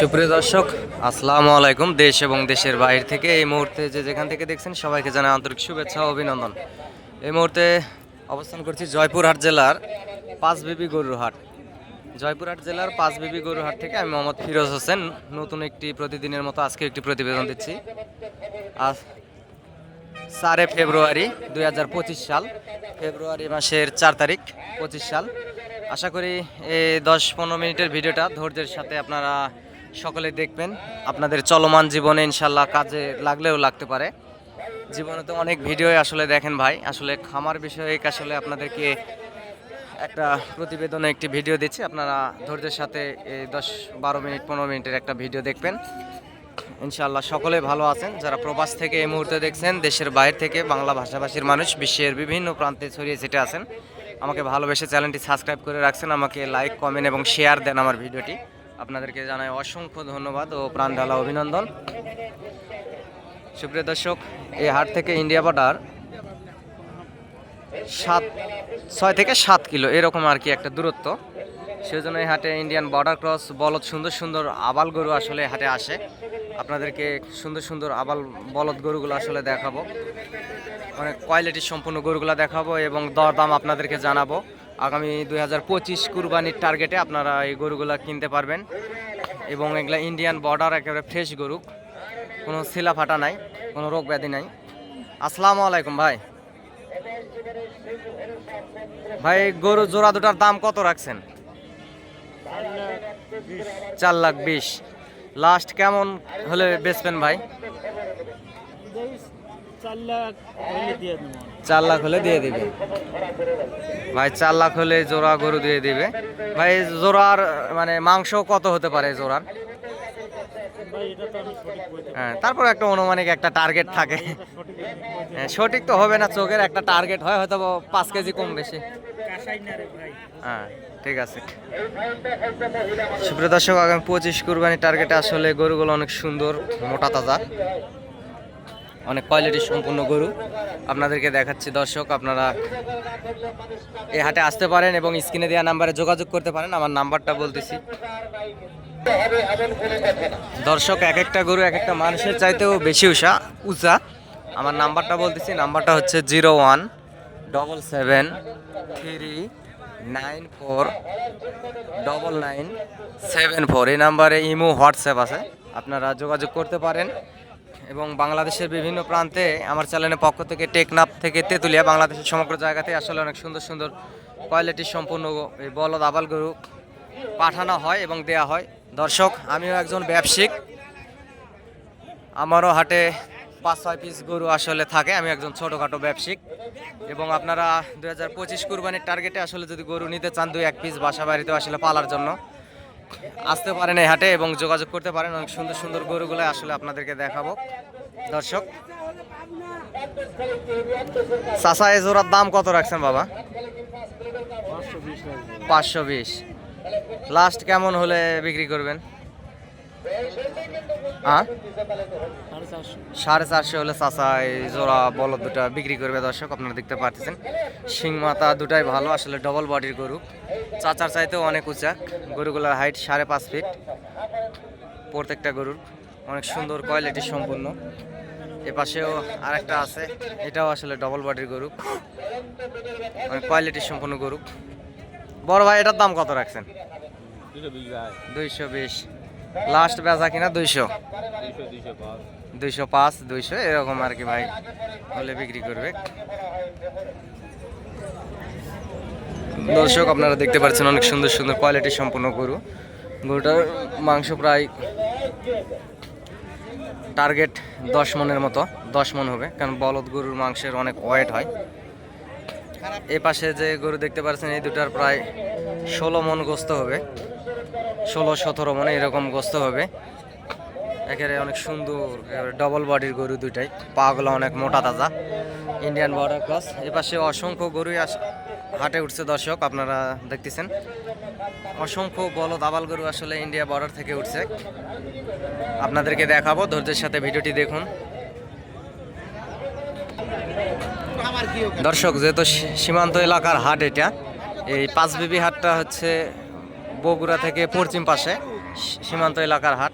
সুপ্রিয় দর্শক, আসসালামু আলাইকুম। দেশ এবং দেশের বাইরে থেকে এই মুহূর্তে যে যেখান থেকে দেখছেন, সবাইকে জানাই আন্তরিক শুভেচ্ছা ও অভিনন্দন। এই মুহূর্তে অবস্থান করছি জয়পুরহাট জেলার পাঁচবিবি গরুর হাট জয়পুরহাট জেলার পাঁচবিবি গরুর হাট থেকে আমি মোহাম্মদ ফিরোজ হোসেন। নতুন একটি প্রতিদিনের মতো আজকে একটি প্রতিবেদন দিচ্ছি। আজ চারে ফেব্রুয়ারি দু হাজার পঁচিশ সাল। ফেব্রুয়ারি মাসের চার তারিখ, পঁচিশ সাল। আশা করি এই দশ পনেরো মিনিটের ভিডিওটা ধৈর্যের সাথে আপনারা সকলে দেখবেন। আপনাদের চলমান জীবনে ইনশাল্লাহ কাজে লাগলেও লাগতে পারে। জীবনে তো অনেক ভিডিও আসলে দেখেন ভাই। আসলে খামার বিষয়ে আসলে আপনাদেরকে একটা প্রতিবেদনে একটি ভিডিও দিচ্ছি। আপনারা ধৈর্যের সাথে এই দশ বারো মিনিট, পনেরো মিনিটের একটা ভিডিও দেখবেন। ইনশাআল্লাহ সকলে ভালো আছেন। যারা প্রবাস থেকে এই মুহূর্তে দেখছেন, দেশের বাইরে থেকে বাংলা ভাষাভাষীর মানুষ, বিশ্বের বিভিন্ন প্রান্তে ছড়িয়ে ছিটে আছেন। আমাকে ভালোবেসে চ্যানেলটি সাবস্ক্রাইব করে রাখছেন, আমাকে লাইক কমেন্ট এবং শেয়ার দেন আমার ভিডিওটি। আপনাদেরকে জানাই অসংখ্য ধন্যবাদ ও প্রাণ ঢালা অভিনন্দন। সুপ্রিয় দর্শক এই হাট থেকে ইন্ডিয়া বর্ডার সাত, ছয় থেকে সাত কিলো, এরকম আর কি একটা দূরত্ব। সেজন্য এই হাটে ইন্ডিয়ান বর্ডার ক্রস বলদ, সুন্দর সুন্দর আবাল গরু আসলে হাটে আসে। আপনাদেরকে সুন্দর সুন্দর আবাল বলদ গরুগুলো আসলে দেখাবো। অনেক কোয়ালিটি সম্পূর্ণ গরুগুলো দেখাবো এবং দরদাম আপনাদেরকে জানাব। আগামী দুই হাজার পঁচিশ কুরবানির টার্গেটে আপনারা এই গরুগুলো কিনতে পারবেন। এবং এগুলো ইন্ডিয়ান বর্ডার একেবারে ফ্রেশ গরু। কোনো শিলা ফাটা নাই, কোনো রোগ ব্যাধি নাই। আসসালামু আলাইকুম ভাই। ভাই, গরু জোড়া দুটার দাম কত রাখছেন? চার লাখ বিশ। লাস্ট কেমন হলে বেচবেন ভাই? চার লাখ হলে দিয়ে দেবো। ভাই চার লাখ হলে জোড়া গরু দিয়ে দিবে। ভাই জোড়ার মানে মাংস কত হতে পারে জোড়ার? হ্যাঁ তারপর একটা অনুমানিক একটা টার্গেট থাকে। সঠিক হ্যাঁ, সঠিক তো হবে না চোখের একটা টার্গেট হয় হয়তো পাঁচ কেজি কম বেশি। হ্যাঁ ঠিক আছে। সুপ্রিয় দর্শক আগামী পঁচিশ কুরবানি টার্গেটে আসলে গরুগুলো অনেক সুন্দর মোটা তাজা। অনেক কোয়ালিটি সম্পূর্ণ গরু। আপনাদেরকে দেখাচ্ছি, দর্শক, আপনারা এই হাটে আসতে পারেন এবং স্ক্রিনে দেওয়া নাম্বারে যোগাযোগ করতে পারেন। আমার নাম্বারটা বলতেছি। দর্শক, এক একটা গরু এক একটা মানুষের চাইতেও বেশি উষা, উঁচা। আমার নাম্বারটা বলতেছি, নাম্বারটা হচ্ছে zero one double seven three nine four double nine seven four. এই নাম্বারে ইমো, হোয়াটসঅ্যাপ আছে। আপনারা যোগাযোগ করতে পারেন। এবং বাংলাদেশের বিভিন্ন প্রান্তে আমার চ্যানেলের পক্ষ থেকে টেকনাফ থেকে তেঁতুলিয়া, বাংলাদেশের সমগ্র জায়গাতে আসলে অনেক সুন্দর সুন্দর কোয়ালিটির সম্পূর্ণ এই বলদ আবাল গরু পাঠানো হয় এবং দেয়া হয়। দর্শক, আমিও একজন ব্যবসায়িক। আমারও হাটে পাঁচ, ছয় পিস গরু আসলে থাকে আমি একজন ছোটোখাটো ব্যবসায়িক। এবং আপনারা দু হাজার পঁচিশ কুরবানির টার্গেটে আসলে যদি গরু নিতে চান, দুই, এক পিস বাসা বাড়িতে আসলে পালার জন্য। আসতে পারেন এই হাটে এবং যোগাযোগ করতে পারেন। অনেক সুন্দর সুন্দর গরুগুলো আসলে আপনাদেরকে দেখাবো। দর্শক চাষা এ জোড়ার দাম কত রাখছেন বাবা? পাঁচশো বিশ। লাস্ট কেমন হলে বিক্রি করবেন? সাড়ে চারশো। সাড়ে চারশো হলে চাষা এই জোড়া বলদ দুটা বিক্রি করবে দর্শক আপনারা দেখতে পাচ্ছেন শিং মাথা দুটাই ভালো আসলে ডবল বডির গরু। চাচার চাইতেও অনেক উঁচা গরুগুলোর হাইট সাড়ে পাঁচ ফিট প্রত্যেকটা গরুর অনেক সুন্দর কোয়ালিটি সম্পূর্ণ। এ পাশেও আরেকটা আছে এটাও আসলে ডবল বডির গরু। অনেক কোয়ালিটি সম্পূর্ণ গরু। বড় ভাই এটার দাম কত রাখছেন? দুইশো বিশ। লাস্ট বেচা কিনা দুইশো। দুইশো পাঁচ, দুইশো, এরকম আর কি ভাই। হলে বিক্রি করবে। দর্শক, আপনারা দেখতে পাচ্ছেন অনেক সুন্দর সুন্দর কোয়ালিটি সম্পন্ন গরু। গরুটার মাংস প্রায় টার্গেট দশ মনের মতো, দশ মন হবে, কারণ বলদ গরুর মাংসের অনেক ওয়েট হয়। এই পাশে যে গরু দেখতে পাচ্ছেন, এই দুটার প্রায় ষোলো মন গোস্ত হবে। ষোলো, সতেরো মনে এরকম গোস্ত হবে। একেবারে অনেক সুন্দর ডবল বডির গরু দুইটাই। পাগুলো অনেক মোটা তাজা। ইন্ডিয়ান বর্ডার ক্রস এ পাশে অসংখ্য গরুই আস- হাটে উঠছে দর্শক, আপনারা দেখতেছেন। অসংখ্য বলদ আবাল গরু আসলে ইন্ডিয়া বর্ডার থেকে উঠছে। আপনাদেরকে দেখাবো, ধৈর্যের সাথে ভিডিওটি দেখুন। দর্শক, যেহেতু সীমান্ত এলাকার হাট এটা, এই পাঁচবিবি হাটটা হচ্ছে বগুড়া থেকে পশ্চিম পাশে, সীমান্ত এলাকার হাট।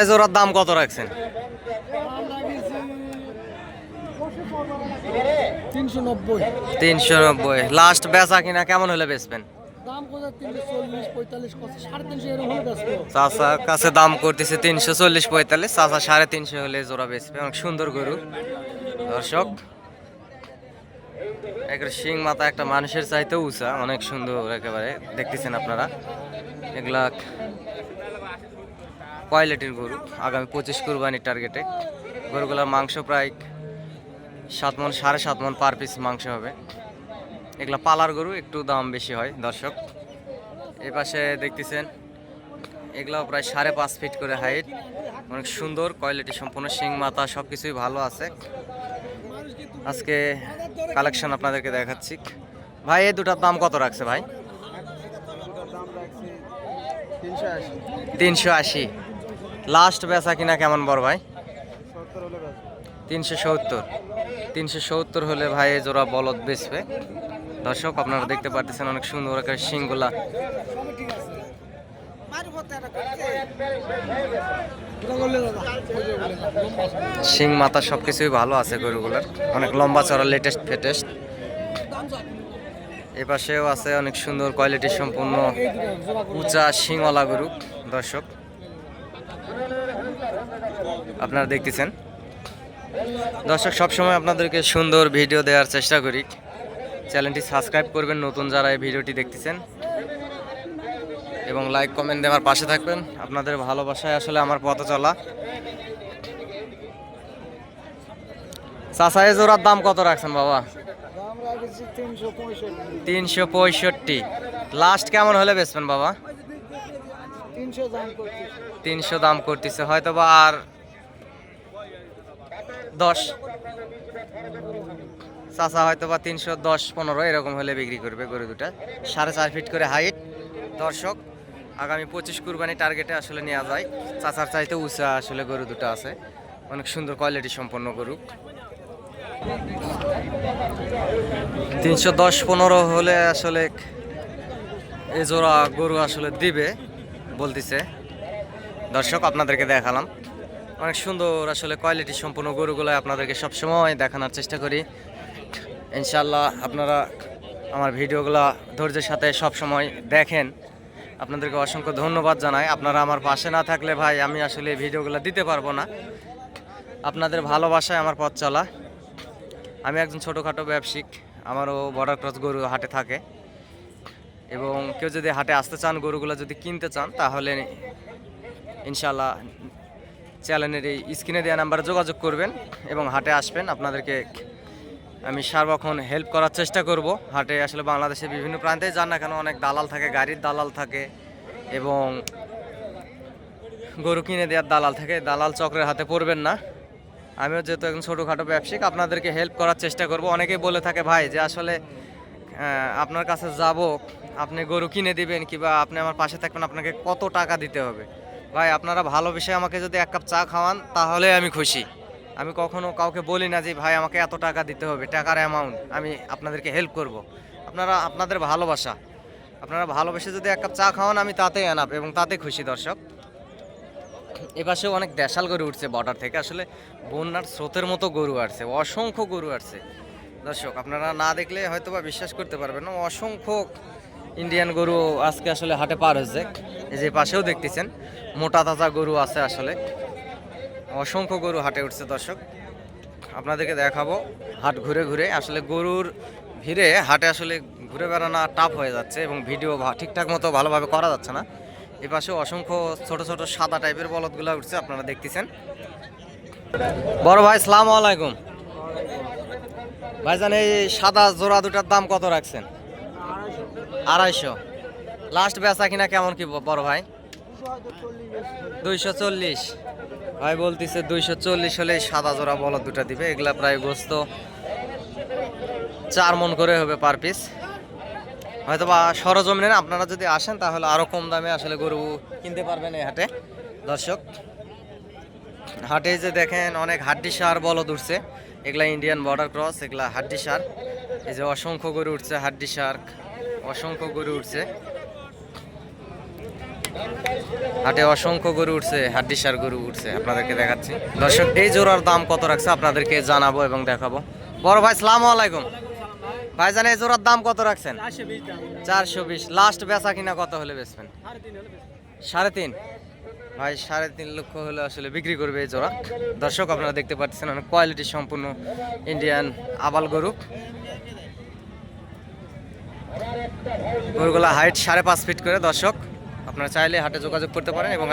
এই জোড়ার দাম কত রাখছেন? তিনশো নব্বই। লাস্ট বেচা কিনা কেমন হলে বেচবেন? চাচার কাছে দাম করতেছে তিনশো চল্লিশ, পঁয়তাল্লিশ। চাচা সাড়ে তিনশো হলে জোড়া বেচবে। অনেক সুন্দর গরু। দর্শক একেবারে শিং মাথা একটা মানুষের চাইতেও উঁচা, অনেক সুন্দর একেবারে। দেখতেছেন আপনারা? এগুলা কোয়ালিটির গরু। আগামী পঁচিশ কুরবানির টার্গেটে গরুগুলোর মাংস প্রায় সাত মন, সাড়ে সাত মন পার পিস মাংস হবে। এগুলা পালার গরু, একটু দাম বেশি হয় দর্শক। এই পাশে দেখতেছেন, এগুলাও প্রায় সাড়ে পাঁচ ফিট করে হাইট। অনেক সুন্দর কোয়ালিটি সম্পূর্ণ শিং, মাথা সব কিছুই ভালো আছে। আজকে কালেকশন আপনাদেরকে দেখাচ্ছি। ভাই, এই দুটার দাম কত রাখছে ভাই? তিনশো আশি। লাস্ট বেচা কিনা কেমন বড় ভাই? তিনশো সত্তর। তিনশো সত্তর হলে ভাই জোড়া বলদ বেচবে। দর্শক, আপনারা দেখতে পারতেছেন অনেক সুন্দর একটা শিংগুলা শিং মাথা সব কিছুই ভালো আছে গরুগুলার। অনেক লম্বা চড়া লেটেস্ট ফেটেস্ট এ পাশেও আছে অনেক সুন্দর কোয়ালিটি সম্পূর্ণ উঁচা শিংওয়ালা গরু, দর্শক। আপনারা দেখতেছেন। দর্শক, সবসময় আপনাদেরকে সুন্দর ভিডিও দেওয়ার চেষ্টা করি। চ্যানেলটি সাবস্ক্রাইব করবেন, নতুন যারা এই ভিডিওটি দেখতেছেন। এবং লাইক, কমেন্ট দেওয়ার পাশে থাকবেন। আপনাদের ভালোবাসায় আসলে আমার পথ চলা। চাষা এই জোড়ার দাম কত রাখছেন বাবা? তিনশো পঁয়ষট্টি। লাস্ট কেমন হলে বেচবেন বাবা? তিনশো দাম করতেছে। হয়তো বা আর দশ। চাচা হয়তো বা তিনশো দশ পনেরো এরকম হলে বিক্রি করবে গরু দুটা। সাড়ে চার ফিট করে হাইট। দর্শক, আগামী পঁচিশ কুরবানি টার্গেটে আসলে নেওয়া যায়। চাচার চাইতে উঁচা আসলে গরু দুটো আছে। অনেক সুন্দর কোয়ালিটি সম্পন্ন গরু। তিনশো দশ পনেরো হলে আসলে এ জোড়া গরু আসলে দিবে, বলতেছে। দর্শক, আপনাদেরকে দেখালাম। অনেক সুন্দর আসলে কোয়ালিটি সম্পন্ন গরুগুলো আপনাদেরকে সবসময় দেখানোর চেষ্টা করি। ইনশাল্লাহ আপনারা আমার ভিডিওগুলো ধৈর্যের সাথে সব সময় দেখেন। আপনাদেরকে অসংখ্য ধন্যবাদ জানাই। আপনারা আমার পাশে না থাকলে ভাই, আমি আসলে ভিডিওগুলো দিতে পারব না। আপনাদের ভালোবাসায় আমার পথ চলা। আমি একজন ছোটোখাটো ব্যবসায়িক। আমারও বর্ডার ক্রস গরু হাটে থাকে। এবং কেউ যদি হাটে আসতে চান, গরুগুলো যদি কিনতে চান, তাহলে ইনশাল্লাহ চ্যানেলের এই স্ক্রিনে দেওয়া নাম্বারে যোগাযোগ করবেন এবং হাটে আসবেন। আপনাদেরকে আমি সার্বক্ষণ হেল্প করার চেষ্টা করব। হাটে আসলে বাংলাদেশের বিভিন্ন প্রান্তে যান না কেন অনেক দালাল থাকে, গাড়ির দালাল থাকে এবং গরু কিনে দেওয়ার দালাল থাকে। দালাল চক্রের হাতে পড়বেন না। আমিও যেহেতু একজন ছোটোখাটো ব্যবসায়িক, আপনাদেরকে হেল্প করার চেষ্টা করব। অনেকেই বলে থাকে, ভাই, যে আসলে আপনার কাছে যাব, আপনি গরু কিনে দিবেন কিংবা আপনি আমার পাশে থাকবেন, আপনাকে কত টাকা দিতে হবে? ভাই, আপনারা ভালো বিষয়ে আমাকে যদি এক কাপ চা খাওয়ান তাহলে আমি খুশি। আমি কখনো কাউকে বলি না যে, ভাই, আমাকে এত টাকা দিতে হবে, টাকার অ্যামাউন্ট আমি আপনাদেরকে হেল্প করব। আপনারা, আপনাদের ভালোবাসা। আপনারা ভালোবেসে যদি এক কাপ চা খাওয়ান, আমি তাতেই আনাপ এবং তাতে খুশি, দর্শক। এপাশেও অনেক দেশাল গরু উঠছে বর্ডার থেকে। আসলে বন্যার স্রোতের মতো গরু আসছে, অসংখ্য গরু আসছে। দর্শক, আপনারা না দেখলে হয়তো বা বিশ্বাস করতে পারবেন না, অসংখ্য ইন্ডিয়ান গরু আজকে আসলে হাটে পার হয়েছে। এই যে পাশেও দেখতেছেন, মোটা তাজা গরু আছে আসলে। অসংখ্য গরু হাটে উঠছে দর্শক। আপনাদেরকে দেখাবো, হাট ঘুরে ঘুরে। আসলে গরুর ভিড়ে হাটে আসলে ঘুরে বেড়ানো টাফ হয়ে যাচ্ছে এবং ভিডিও ঠিকঠাক মতো ভালোভাবে করা যাচ্ছে না। এ পাশে অসংখ্য ছোট ছোট সাদা টাইপের বলদগুলো উঠছে, আপনারা দেখতেছেন। বড় ভাই, সালাম আলাইকুম। ভাইজান, এই সাদা জোড়া দুটার দাম কত রাখছেন? আড়াইশো। লাস্ট বেচা কিনা কেমন কি বড় ভাই? দুইশো চল্লিশ। ভাই বলতেছে দুইশো চল্লিশ হলে সাদা জোড়া বলদ দুটা দিবে, এগুলা প্রায় গোস্ত চার মন করে হবে পার পিস হয়তো বা সরজমিনে আপনারা যদি আসেন তাহলে আরও কম দামে আসলে গরু কিনতে পারবেন এই হাটে। দর্শক, হাটে যে দেখেন অনেক হাড্ডি সার বলদ উঠছে, এগুলা ইন্ডিয়ান বর্ডার ক্রস এগুলা হাড্ডি সার। এই যে অসংখ্য গরু উঠছে হাড্ডি সার, অসংখ্য গরু উঠছে। হাটে অসংখ্য গরু উঠছে হাড্ডি সার গরু উঠছে, আপনাদেরকে দেখাচ্ছি। দর্শক, এই জোড়ার দাম কত রাখছে আপনাদেরকে জানাব এবং দেখাবো। বড় ভাই, সালাম আলাইকুম। ভাই জানে এই জোড়ার দাম কত রাখছেন? চারশো বিশ। লাস্ট বেচা কিনা কত হলে বেচবেন? সাড়ে তিন। ভাই, সাড়ে তিন লক্ষ হলে আসলে বিক্রি করবে এই জোড়া। দর্শক, আপনারা দেখতে পাচ্ছেন অনেক কোয়ালিটি সম্পূর্ণ ইন্ডিয়ান আবাল গরু। গরুগুলা হাইট সাড়ে পাঁচ ফিট করে, দর্শক। আপনারা চাইলে হাটে যোগাযোগ করতে পারেন এবং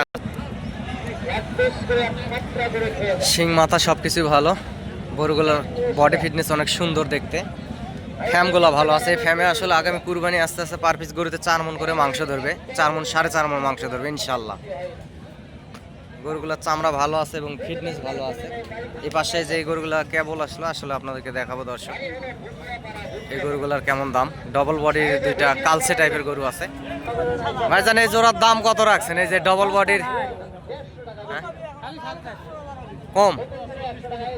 শিং মাথা সব কিছু ভালো। গরুগুলোর বডি ফিটনেস অনেক সুন্দর দেখতে। ফ্যামগুলো ভালো আছে। এই ফ্যামে আসলে আগামী কুরবানি আস্তে আস্তে পার পিস গরুতে চার মন করে মাংস ধরবে। চার মন, সাড়ে চার মন মাংস ধরবে ইনশাল্লাহ গরুগুলোর চামড়া ভালো আছে এবং ফিটনেস ভালো আছে। এই পাশে যে গরুগুলা কেবল আসলো, আসলে আপনাদেরকে দেখাবো দর্শক। এই গরুগুলার কেমন দাম? ডবল বডির দুইটা কালসে টাইপের গরু আছে। ভাই ভাইজান, এই জোড়ার দাম কত রাখছেন? এই যে ডবল বডির হ্যাঁ? কম।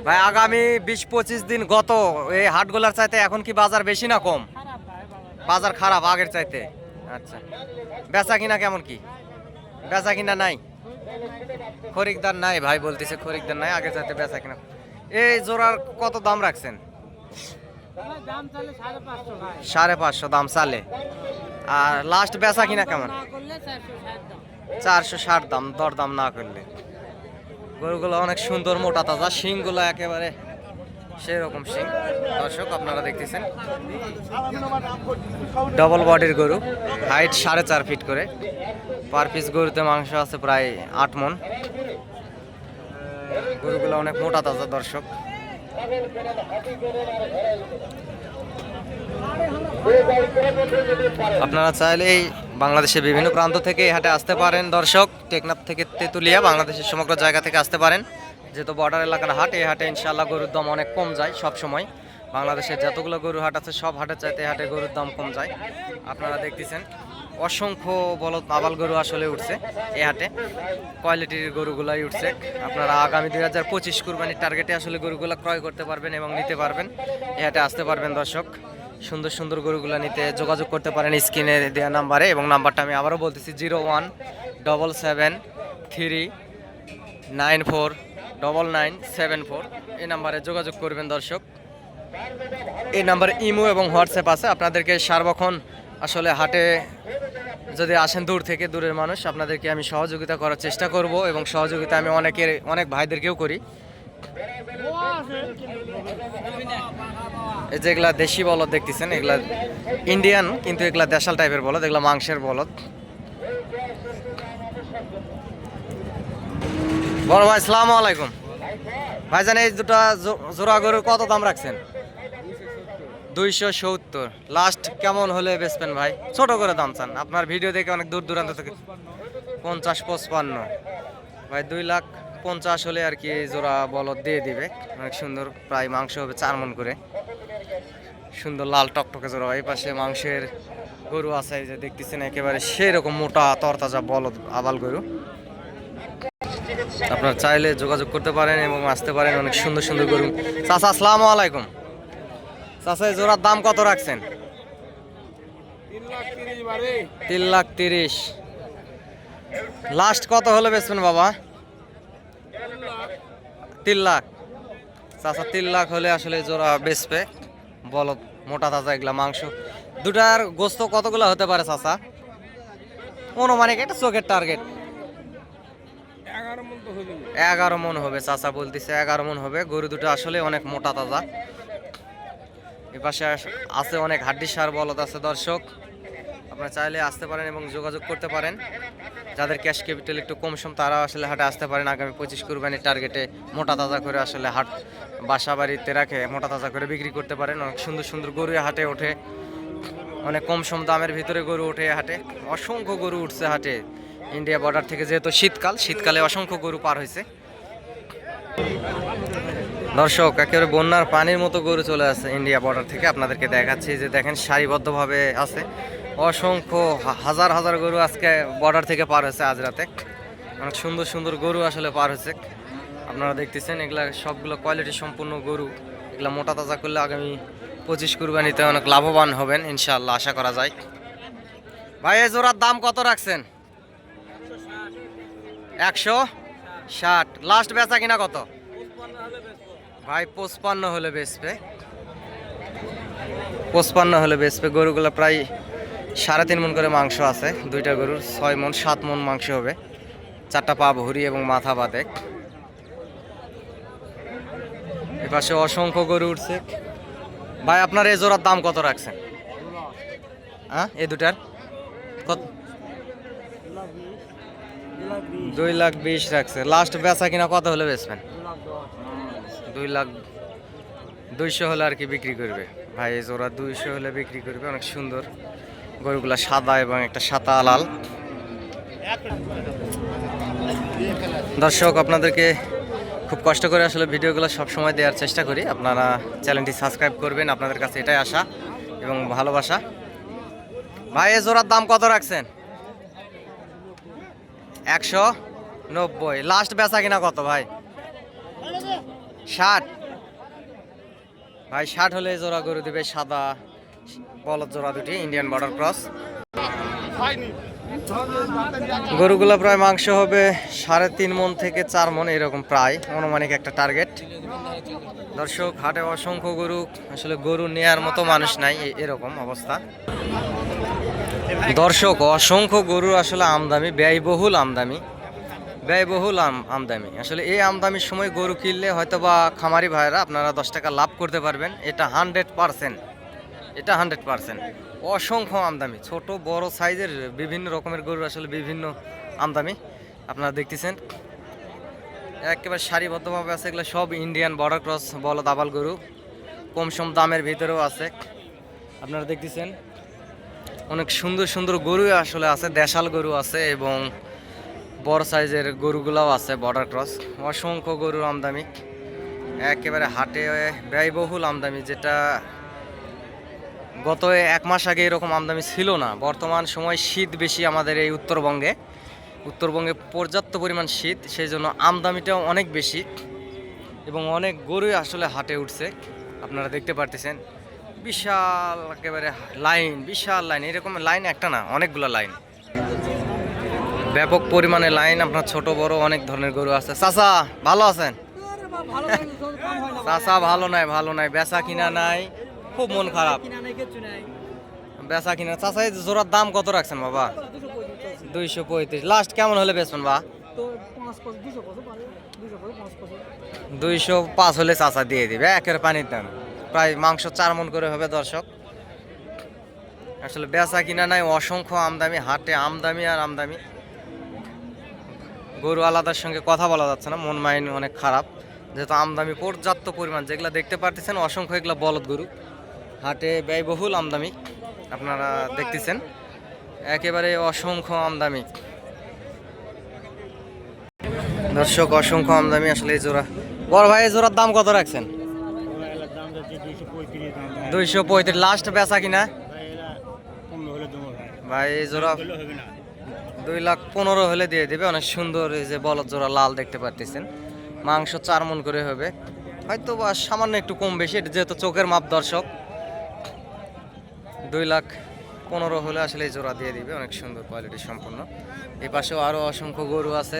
ভাই, আগামী বিশ পঁচিশ দিন গত এই হাটগুলার চাইতে এখন কি বাজার বেশি না কম? বাজার খারাপ আগের চাইতে। আচ্ছা। বেচা কিনা কেমন কি? বেচা কিনা নাই? খরিকদার নাই, ভাই বলতেছে খরিকদার নাই আগে যাতে বেচা কিনা। এই জোড়ার কত দাম রাখছেন? সাড়ে পাঁচশো দাম চালে। আর লাস্ট বেচা কিনা কেমন? চারশো ষাট দাম। দর দাম না করলে। গরুগুলো অনেক সুন্দর মোটা তাজা, শিংগুলো একেবারে সেরকম সিং। দর্শক, আপনারা দেখতেছেন। ডবল বডির গরু হাইট সাড়ে চার ফিট করে। পার পিস গরুতে মাংস আছে প্রায় আট মন। গরুগুলো অনেক মোটা তাজা দর্শক। আপনারা চাইলে এই বাংলাদেশের বিভিন্ন প্রান্ত থেকে এই হাটে আসতে পারেন। দর্শক, টেকনাফ থেকে তেঁতুলিয়া, বাংলাদেশের সমগ্র জায়গা থেকে আসতে পারেন। যেহেতু বর্ডার এলাকার হাট, এই হাটে ইনশাল্লাহ গরুর দাম অনেক কম যায় সব সময় বাংলাদেশের যতগুলো গরু হাট আছে, সব হাটে চাইতে হাটে গরুর দাম কম যায়। আপনারা দেখতেছেন, অসংখ্য বলদ আবাল গরু আসলে উঠছে এ হাটে। কোয়ালিটির গরুগুলাই উঠছে। আপনারা আগামী দুই হাজার পঁচিশ কুরবানির টার্গেটে আসলে গরুগুলো ক্রয় করতে পারবেন এবং নিতে পারবেন। এই হাটে আসতে পারবেন দর্শক। সুন্দর সুন্দর গরুগুলো নিতে যোগাযোগ করতে পারেন স্ক্রিনে দেওয়া নাম্বারে এবং নাম্বারটা আমি আবারও বলতেছি, zero one double seven three nine four double nine seven four এই নাম্বারে যোগাযোগ করবেন দর্শক। এই নাম্বারে ইমো এবং হোয়াটসঅ্যাপ আছে। আপনাদেরকে সার্বক্ষণ আসলে হাটে যদি আসেন, দূর থেকে দূরের মানুষ, আপনাদেরকে আমি সহযোগিতা করার চেষ্টা করব এবং সহযোগিতা আমি অনেকের, অনেক ভাইদেরকেও করি। এই যেগুলা দেশি বলদ দেখতেছেন, এগুলা ইন্ডিয়ান কিন্তু এগুলা দেশাল টাইপের বলদ, এগুলা মাংসের বলদ। বড় ভাই সালাম আলাইকুম। ভাই ভাইজান, এই দুটা জোড়া গরুর কত দাম রাখছেন? দুইশো সত্তর। লাস্ট কেমন হলে বেচবেন ভাই? ছোট করে দাম চান। আপনার ভিডিও দেখে অনেক দূর দূরান্ত থেকে পঞ্চাশ পঁচপান্ন। ভাই, দুই লাখ পঞ্চাশ হলে আর কি জোড়া বলদ দিয়ে দিবে। অনেক সুন্দর, প্রায় মাংস হবে চার মন করে। সুন্দর লাল টকটকে জোড়া। এই পাশে মাংসের গরু আছে যে দেখতেছেন, একেবারে সেরকম মোটা, তরতাজা বলদ আবাল গরু। আপনার চাইলে যোগাযোগ করতে পারেন এবং আসতে পারেন অনেক সুন্দর সুন্দর গরু। চাচা, আসসালামু আলাইকুম। এই জোড়ার দাম কত রাখছেন? তিন লাখ তিরিশ লাস্ট কত হলে বেচবেন বাবা? তিন লাখ। চাচা, তিন লাখ হলে আসলে জোড়া বেচবে। বলো মোটা তাজা এগুলা মাংস। দুটার গোস্ত কতগুলো হতে পারে চাচা? অনুমানিক একটা চোখের টার্গেট এগারো মন হবে, চাচা বলতেছে এগারো মন হবে। গরু দুটো আসলে অনেক মোটা তাজা। এপাশে আছে অনেক হাড্ডি সার বলদ আছে দর্শক। আপনারা চাইলে আসতে পারেন এবং যোগাযোগ করতে পারেন। যাদের ক্যাশ ক্যাপিটাল একটু কম সম, তারা আসলে হাটে আসতে পারেন। আগামী পঁচিশ কুরবানির টার্গেটে মোটা তাজা করে আসলে হাট বাসা বাড়িতে রাখে মোটা তাজা করে বিক্রি করতে পারেন। অনেক সুন্দর সুন্দর গরু হাটে ওঠে। অনেক কম সম দামের ভিতরে গরু ওঠে হাটে। অসংখ্য গরু উঠছে হাটে। ইন্ডিয়া বর্ডার থেকে যেহেতু শীতকাল, শীতকালে অসংখ্য গরু পার হয়েছে। দর্শক, একেবারে বন্যার পানির মতো গরু চলে আসছে ইন্ডিয়া বর্ডার থেকে। আপনাদেরকে দেখাচ্ছি যে দেখেন, সারিবদ্ধভাবে আছে। অসংখ্য হাজার হাজার গরু আজকে বর্ডার থেকে পার হয়েছে আজ রাতে। অনেক সুন্দর সুন্দর গরু আসলে পার হয়েছে। আপনারা দেখতেছেন, এগুলা সবগুলো কোয়ালিটি সম্পূর্ণ গরু। এগুলা মোটা তাজা করলে আগামী পঁচিশ কুরবানিতে অনেক লাভবান হবেন ইনশাল্লাহ আশা করা যায়। ভাই, এই জোড়ার দাম কত রাখছেন? একশো ষাট। লাস্ট বেচা কিনা কত? ভাই, পঁচপান্ন হলে বেচবে। পঁচপান্ন হলে বেচবে। গরুগুলো প্রায় সাড়ে তিন মন করে মাংস আছে, দুইটা গরুর ছয় মন, সাত মন মাংস হবে। চারটা পা ভুরি এবং মাথা বাদে এপাশে অসংখ্য গরু উঠছে। ভাই, আপনার এই জোড়ার দাম কত রাখছেন? হ্যাঁ এই দুটার? কত? দুই লাখ বিশ রাখছে। লাস্ট বেচা কিনা কত হলে বেচবেন? দুই লাখ দুইশো হলে আর কি বিক্রি করবে। ভাই, এই জোড়া দুইশো হলে বিক্রি করবে। অনেক সুন্দর। গরুগুলা সাদা এবং একটা সাদা লাল। দর্শক, আপনাদেরকে খুব কষ্ট করে আসলে ভিডিওগুলো সবসময় দেওয়ার চেষ্টা করি। আপনারা চ্যানেলটি সাবস্ক্রাইব করবেন। আপনাদের কাছে এটাই আশা এবং ভালোবাসা। ভাই এ জোড়ার দাম কত রাখছেন? একশো নব্বই। লাস্ট বেচা কিনা কত ভাই? ষাট। ভাই, ষাট হলে জোড়া গরু দিবে সাদা বলদ জোড়া দুটি ইন্ডিয়ান বর্ডার ক্রস গরুগুলো প্রায় মাংস হবে সাড়ে তিন মন থেকে চার মন, এরকম প্রায় অনুমানিক একটা টার্গেট দর্শক, হাটে অসংখ্য গরু, আসলে গরু নেয়ার মতো মানুষ নাই এরকম অবস্থা। দর্শক, অসংখ্য গরু আসলে আমদামি ব্যয়বহুল আমদামি ব্যয়বহুল আম- আমদামি আসলে এই আমদামির সময় গরু কিনলে হয়তো বা খামারি ভাইরা আপনারা দশ টাকা লাভ করতে পারবেন। এটা হান্ড্রেড পারসেন্ট। এটা হান্ড্রেড পারসেন্ট। অসংখ্য আমদামি ছোট, বড় সাইজের বিভিন্ন রকমের গরু আসলে বিভিন্ন আমদামি আপনারা দেখতেছেন, একেবারে সারিবদ্ধভাবে আছে এগুলো সব ইন্ডিয়ান বর্ডার ক্রস, বলদ দাবাল গরু। কম সম দামের ভিতরেও আছে। আপনারা দেখতেছেন অনেক সুন্দর সুন্দর গরু আসলে আছে, দেশাল গরু আছে এবং বড় সাইজের গরুগুলাও আছে বর্ডার ক্রস অসংখ্য গরুর আমদামি একেবারে হাটে ব্যয়বহুল আমদামি যেটা গত এক মাস আগে এরকম আমদামি ছিল না। বর্তমান সময় শীত বেশি আমাদের এই উত্তরবঙ্গে। উত্তরবঙ্গে পর্যাপ্ত পরিমাণ শীত সেই জন্য আমদামিটাও অনেক বেশি এবং অনেক গরুই আসলে হাটে উঠছে। আপনারা দেখতে পারতেছেন বিশাল একেবারে লাইন, বিশাল লাইন, এরকম লাইন একটা না, অনেকগুলো লাইন। ব্যাপক পরিমাণে লাইন, আপনার ছোট, বড়, অনেক ধরনের গরু আছে। চাচা, ভালো আছেন? চাচা, ভালো নাই ভালো নাই, বেচা কিনা নাই, খুব মন খারাপ। বেচা কিনা, চাচা, এই জোড়ার দাম কত রাখছেন বাবা? দুইশো পঁয়ত্রিশ। লাস্ট কেমন হলে বেচবেন বা? দুইশো পাঁচ হলে চাচা দিয়ে দিবে একের পানির দাম। প্রায় মাংস চার মন করে হবে দর্শক। আসলে বেচা কিনা নাই, অসংখ্য আমদামি হাটে আমদামি আর আমদামি গরু আলাদার সঙ্গে কথা বলা যাচ্ছে না, মন মাইন অনেক খারাপ। যেহেতু আমদামি পর্যাপ্ত পরিমাণ, যেগুলো দেখতে পারতেছেন, অসংখ্য এগুলো বলদ গরু। হাটে ব্যয়বহুল আমদামি আপনারা দেখতেছেন। একেবারে অসংখ্য আমদামি দর্শক, অসংখ্য আমদামি আসলে এই জোড়া। বড় ভাই, এই জোড়ার দাম কত রাখছেন? দুইশো পঁয়ত্রিশ লাস্ট বেচা কিনা? ভাই জোড়া দুই লাখ পনেরো হলে দিয়ে দেবে। অনেক সুন্দর এই যে বলদ জোড়া, লাল দেখতে পারতেছেন। মাংস চার মন করে হবে। হয়তো বা সামান্য একটু কম বেশি, এটা যেহেতু চোখের মাপ দর্শক। দুই লাখ পনেরো হলে আসলে এই জোড়া দিয়ে দিবে। অনেক সুন্দর কোয়ালিটি সম্পূর্ণ এই পাশেও আরও অসংখ্য গরু আছে।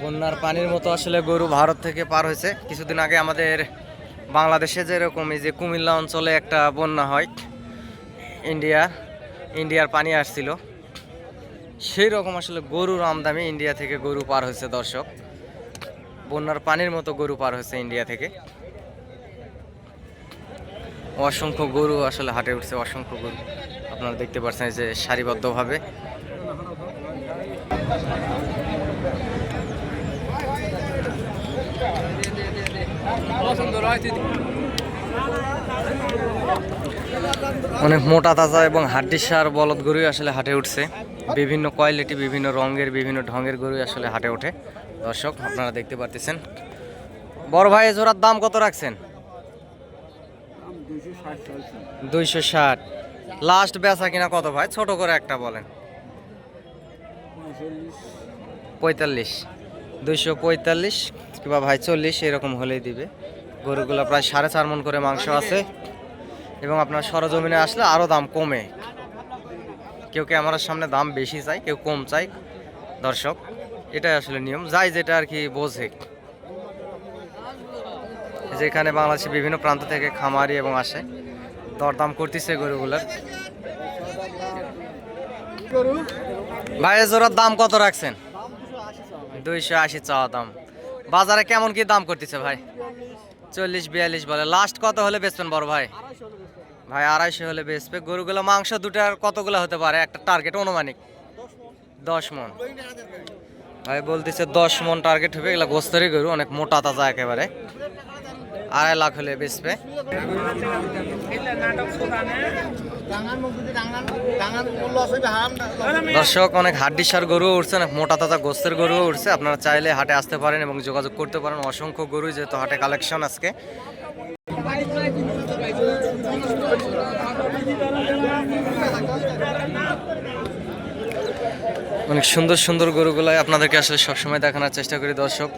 বন্যার পানির মতো আসলে গরু ভারত থেকে পার হয়েছে। কিছুদিন আগে আমাদের বাংলাদেশে যেরকম এই যে কুমিল্লা অঞ্চলে একটা বন্যা হয়, ইন্ডিয়া, ইন্ডিয়ার পানি আসছিল। সেই রকম আসলে গরুর আমদামি ইন্ডিয়া থেকে গরু পার হয়েছে দর্শক। বন্যার পানির মতো গরু পার হয়েছে ইন্ডিয়া থেকে। অসংখ্য গরু আসলে হাটে উঠছে, অসংখ্য গরু। আপনারা দেখতে পাচ্ছেন যে সারিবদ্ধভাবে। অনেক মোটা তাজা এবং হাড্ডি সার বলদ গরুই আসলে হাটে উঠছে। বিভিন্ন কোয়ালিটি, বিভিন্ন রঙের, বিভিন্ন ঢঙের গরুই আসলে হাটে ওঠে। দর্শক, আপনারা দেখতে পারতেছেন। বড় ভাই জোড়ার দাম কত রাখছেন? দুইশো ষাট। লাস্ট বেচা কিনা কত ভাই? ছোট করে একটা বলেন। পঁয়তাল্লিশ। দুইশো পঁয়তাল্লিশ কিংবা ভাই চল্লিশ, এরকম হলেই দিবে। গরুগুলো প্রায় সাড়ে চার মন করে মাংস আছে। এবং আপনার সরজমিনে আসলে আরও দাম কমে। কেউ কেউ আমার সামনে দাম বেশি চাই কেউ কম চাই দর্শক, এটাই আসলে নিয়ম, যাই যেটা আর কি বোঝে। যেখানে বাংলাদেশের বিভিন্ন প্রান্ত থেকে খামারি এবং আসে, দরদাম করতেছে গরুগুলোর। ভাই এ জোড়ার দাম কত রাখছেন? দুইশো আশি চাওয়া দাম। বাজারে কেমন কি দাম করতেছে ভাই? চল্লিশ, বিয়াল্লিশ বলে। লাস্ট কত হলে বেচবেন বড় ভাই? ভাই, আড়াইশো হলে বেচবে গরুগুলো, মাংস দুটার কতগুলো হতে পারে? একটা টার্গেট অনুমানিক। দশ মন। ভাই, বলতেছে দশ মন টার্গেট হবে। এগুলো গোস্তরই গরু, অনেক মোটা তাজা একেবারে। আড়াই লাখ হলে বেচবে। দর্শক, অনেক হাড্ডিসার গরু উঠছে, অনেক মোটা তাজা গোস্তের গরু উঠছে। আপনারা চাইলে হাটে আসতে পারেন এবং যোগাযোগ করতে পারেন। অসংখ্য গরু যেহেতু হাটে কালেকশন আজকে। অনেক সুন্দর সুন্দর গরুগুলাই আপনাদেরকে আসলে সবসময় দেখানোর চেষ্টা করি দর্শক।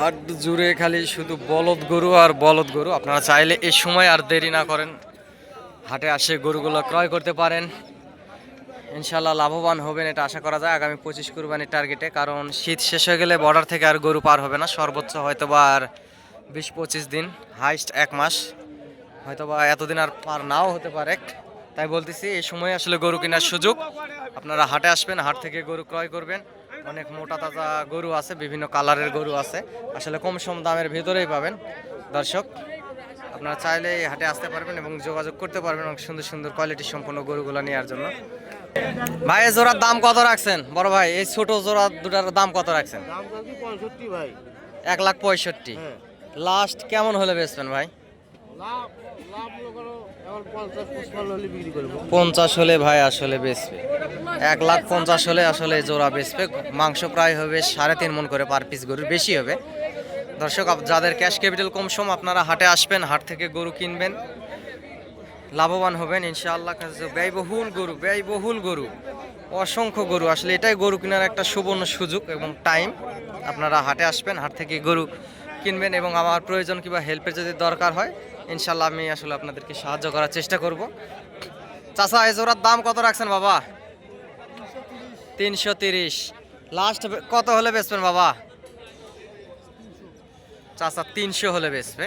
হাট জুড়ে খালি শুধু বলদ গরু আর বলদ গরু। আপনারা চাইলে এই সময় আর দেরি না করেন। হাটে আসে গরুগুলো ক্রয় করতে পারেন। ইনশাল্লাহ লাভবান হবেন এটা আশা করা যায় আগামী পঁচিশ কুরবানির টার্গেটে, কারণ শীত শেষ হয়ে গেলে বর্ডার থেকে আর গরু পার হবে না। সর্বোচ্চ হয়তো বা আর বিশ পঁচিশ দিন, হাইস্ট এক মাস। হয়তো বা এতদিন আর পার নাও হতে পারে। তাই বলতেছি এই সময় আসলে গরু কেনার সুযোগ। আপনারা হাটে আসবেন, হাট থেকে গরু ক্রয় করবেন। অনেক মোটা তাজা গরু আছে বিভিন্ন কালারের গরু আছে। আসলে কম সম দামের ভেতরেই পাবেন। দর্শক আপনারা চাইলে এই হাটে আসতে পারবেন এবং যোগাযোগ করতে পারবেন অনেক সুন্দর সুন্দর কোয়ালিটি সম্পন্ন গরুগুলো নেওয়ার জন্য। ভাই এই জোড়ার দাম কত রাখছেন? বড় ভাই এই ছোট জোড়া দুটার দাম কত রাখছেন? এক লাখ পঁয়ষট্টি। হ্যাঁ। লাস্ট কেমন হলে বেচবেন ভাই? লাভ লাভ পঞ্চাশ হলে ভাই আসলে বেচবে। এক লাখ পঞ্চাশ হলে আসলে জোড়া বেচবে। মাংস প্রায় হবে সাড়ে তিন মন করে পার পিস গরুর, বেশি হবে। দর্শক যাদের ক্যাশ ক্যাপিটাল কম সম, আপনারা হাটে আসবেন, হাট থেকে গরু কিনবেন। লাভবান হবেন, ইনশাআল্লাহ। ব্যয়বহুল গরু ব্যয়বহুল গরু, অসংখ্য গরু। আসলে এটাই গরু কেনার একটা সুবর্ণ সুযোগ এবং টাইম আপনারা হাটে আসবেন, হাট থেকে গরু কিনবেন এবং আমার প্রয়োজন কিংবা হেল্পের যদি দরকার হয় ইনশাল্লাহ আমি আসলে আপনাদেরকে সাহায্য করার চেষ্টা করব। চাচা, এই জোড়ার দাম কত রাখছেন বাবা? তিনশো তিরিশ। লাস্ট কত হলে বেচবেন বাবা? চাচা, তিনশো হলে বেচবে।